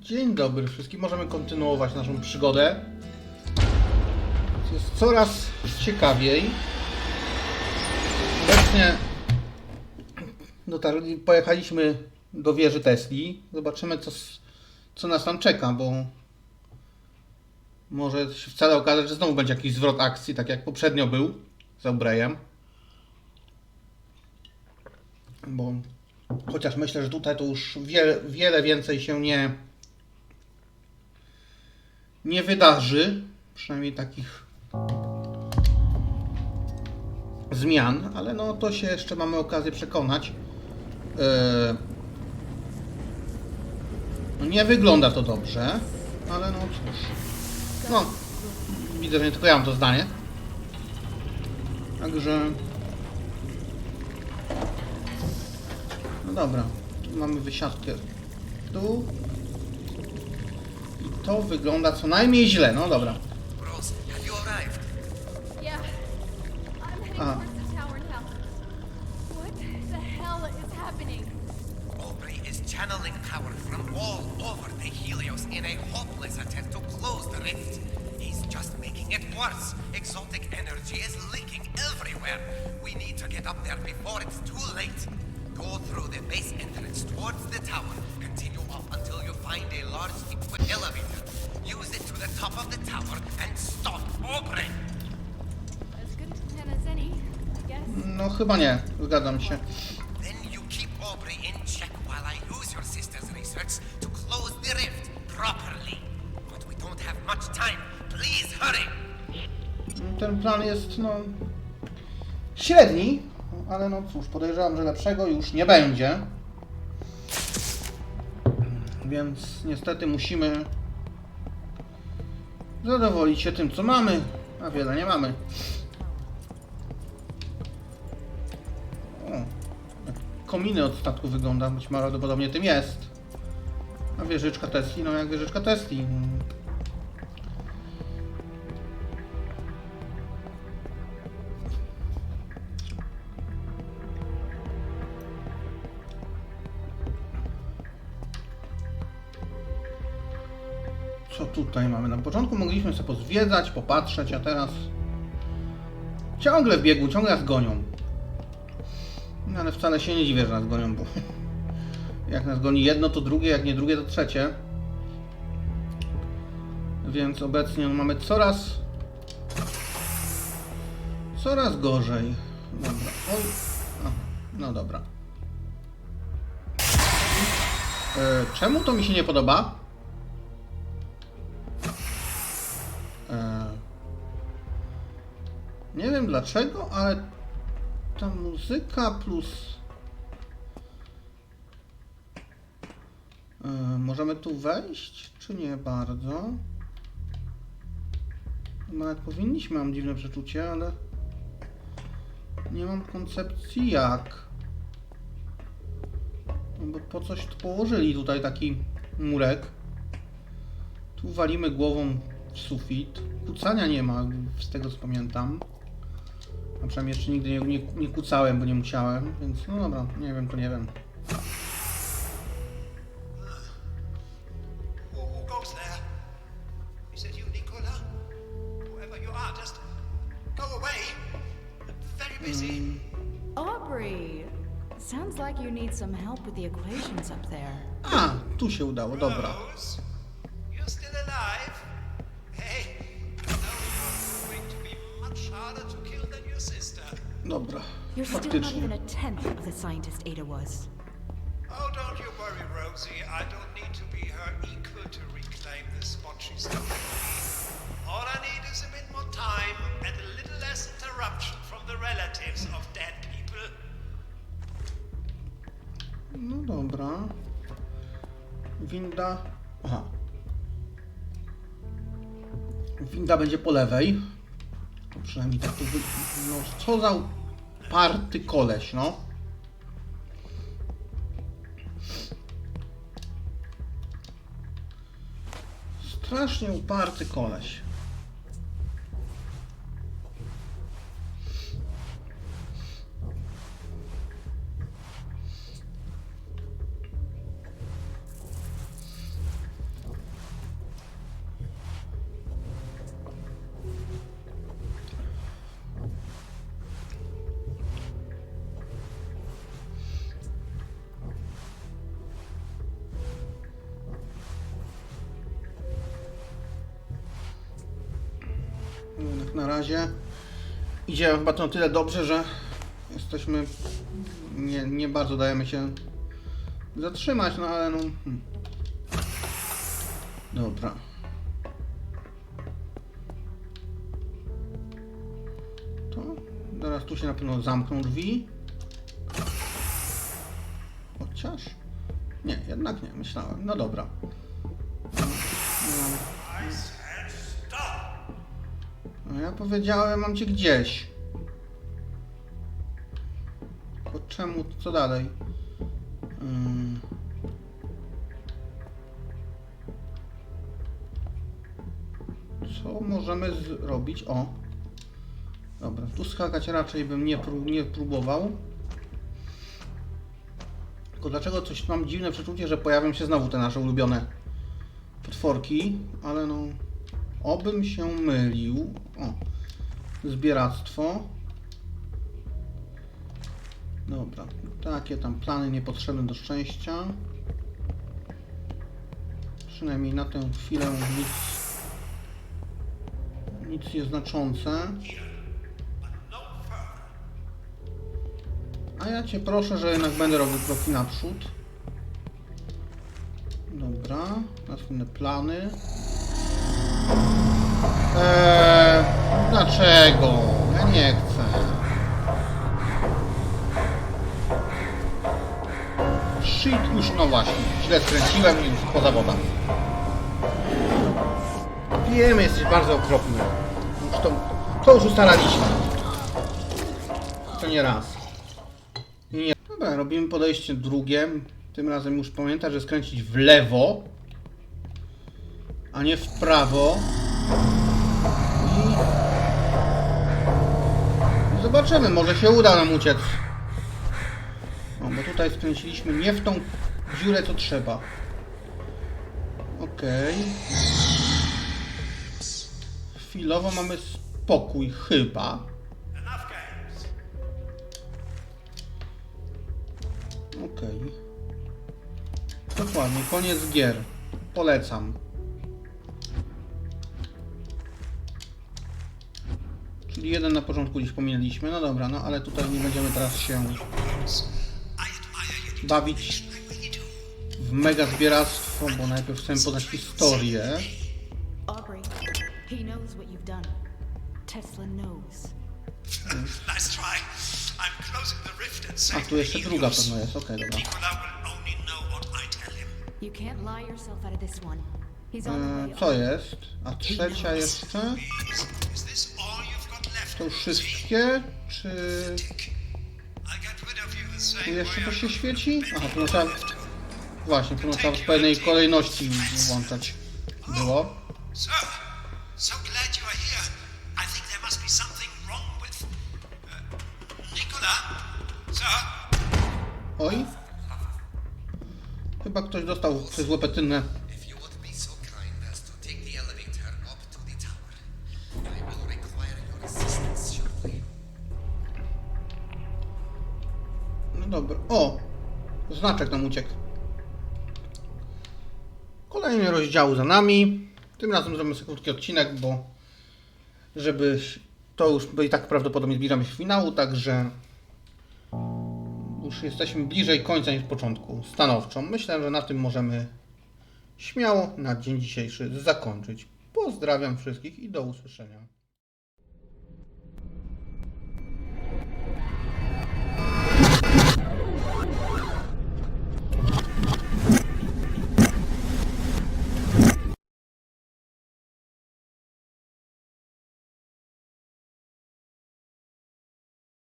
Dzień dobry wszystkim. Możemy kontynuować naszą przygodę. Jest coraz ciekawiej. Obecnie dotarli, pojechaliśmy do wieży Tesli. Zobaczymy, co, co nas tam czeka, bo może się wcale okazać, że znowu będzie jakiś zwrot akcji, tak jak poprzednio był z Aubreyem. Bo chociaż myślę, że tutaj to już wiele, wiele więcej się nie nie wydarzy, przynajmniej takich zmian, ale no to się jeszcze mamy okazję przekonać. No nie wygląda to dobrze, ale no cóż. No, widzę, że nie tylko ja mam to zdanie. Także... No dobra, tu mamy wysiadkę tu. To wygląda co najmniej źle, no dobra. Rose, have you arrived? Yeah. I'm heading towards the tower now. What the hell is happening? Aubrey is channeling power from all over the Helios in a hopeless attempt to close the rift. He's just making it worse. Exotic energy is leaking everywhere. We need to get up there before it's too late. Go through the base entrance towards the tower. Continue up until you find a large equipped elevator. Use it to the top of the tower and stop Aubrey. As good a plan as any, I guess. No chyba nie, zgadzam się. Then you keep Aubrey in check while I use your sister's research to close the rift properly. But we don't have much time. Please hurry! Ten plan jest, no... Średni, ale no cóż, podejrzewam, że lepszego już nie będzie. Więc niestety musimy zadowolić się tym, co mamy, a wiele nie mamy. Kominy od statku wygląda, być może prawdopodobnie tym jest. A wieżyczka Tesli, no jak wieżyczka Tesli. Tutaj mamy? Na początku mogliśmy sobie pozwiedzać, popatrzeć, a teraz ciągle w biegu, ciągle nas gonią. No ale wcale się nie dziwię, że nas gonią, bo jak nas goni jedno, to drugie, jak nie drugie, to trzecie. Więc obecnie mamy coraz coraz gorzej. Dobra. No dobra. E, czemu to mi się nie podoba? Nie wiem dlaczego, ale ta muzyka plus. E, możemy tu wejść, czy nie bardzo? Nawet powinniśmy, mam dziwne przeczucie, ale nie mam koncepcji jak. No bo po coś tu położyli tutaj taki murek. Tu walimy głową w sufit. Kucania nie ma, z tego co pamiętam. A przynajmniej jeszcze nigdy nie, nie, nie kucałem, bo nie musiałem, więc no dobra, nie wiem, to nie wiem. Aubrey! Sounds like you need some help with the equations up there. A, tu się udało, dobra. Rose, Dobra, You're still not faktycznie. even a tenth of the scientist Ada was. Oh, don't you worry, Rosie. I don't need to be her equal to reclaim the spot. All I need is a bit more time and a little less interruption from the relatives of dead people. No dobra. Winda. Aha. Winda będzie po lewej. Przynajmniej tak to wy... No co za party koleś, no. Strasznie uparty koleś. Na razie idzie chyba to na tyle dobrze, że jesteśmy. Nie, nie bardzo dajemy się zatrzymać, no ale no. Hmm. Dobra. To teraz tu się na pewno zamkną drzwi. Chociaż. Nie, jednak nie, myślałem. No dobra. Said stop! No ja powiedziałem, mam cię gdzieś. Tylko czemu, co dalej? Ym. Co możemy zrobić? O. Dobra, tu skakać raczej bym nie, pró nie próbował. Tylko dlaczego coś mam dziwne przeczucie, że pojawią się znowu te nasze ulubione potworki, ale no... Obym się mylił. O, zbieractwo. Dobra, takie tam plany niepotrzebne do szczęścia. Przynajmniej na tę chwilę nic, nic nieznaczące. A ja cię proszę, że jednak będę robił kroki naprzód. Dobra, następne plany. Eee, dlaczego? Ja nie chcę. Shit, już no właśnie. Źle skręciłem i poza woda. Wiem, jesteś bardzo okropny. Już to, to już ustalaliśmy. To nie raz. Nie. Dobra, robimy podejście drugie. Tym razem już pamiętaj, że skręcić w lewo, a nie w prawo. I zobaczymy, może się uda nam uciec. No, bo tutaj skręciliśmy nie w tą dziurę, co trzeba. Okej. Chwilowo mamy spokój, chyba. Okej. Dokładnie, koniec gier. Polecam. Czyli jeden na początku gdzieś pominęliśmy. No dobra, no ale tutaj nie będziemy teraz się bawić w mega zbieractwo, bo najpierw chcemy poznać historię. Aubrey, he knows what you've done. Tesla knows. nice try. I'm closing the rift and A tu jeszcze druga pewno jest, okej, dobra. Tell him. You can't lie yourself out of this one. He's on the way. E, co jest? A trzecia jeszcze? To już wszystkie? Czy tu jeszcze coś się świeci? Aha, rid trzeba... Właśnie, tu trzeba w pewnej kolejności włączać. Było. Uh, Oj. Chyba ktoś dostał przez łepetynę. Znaczek nam uciekł. Kolejny rozdział za nami. Tym razem zrobimy sobie krótki odcinek, bo żeby to już bo i tak prawdopodobnie zbliżamy się finału, także już jesteśmy bliżej końca niż początku. Stanowczo. Myślę, że na tym możemy śmiało na dzień dzisiejszy zakończyć. Pozdrawiam wszystkich i do usłyszenia.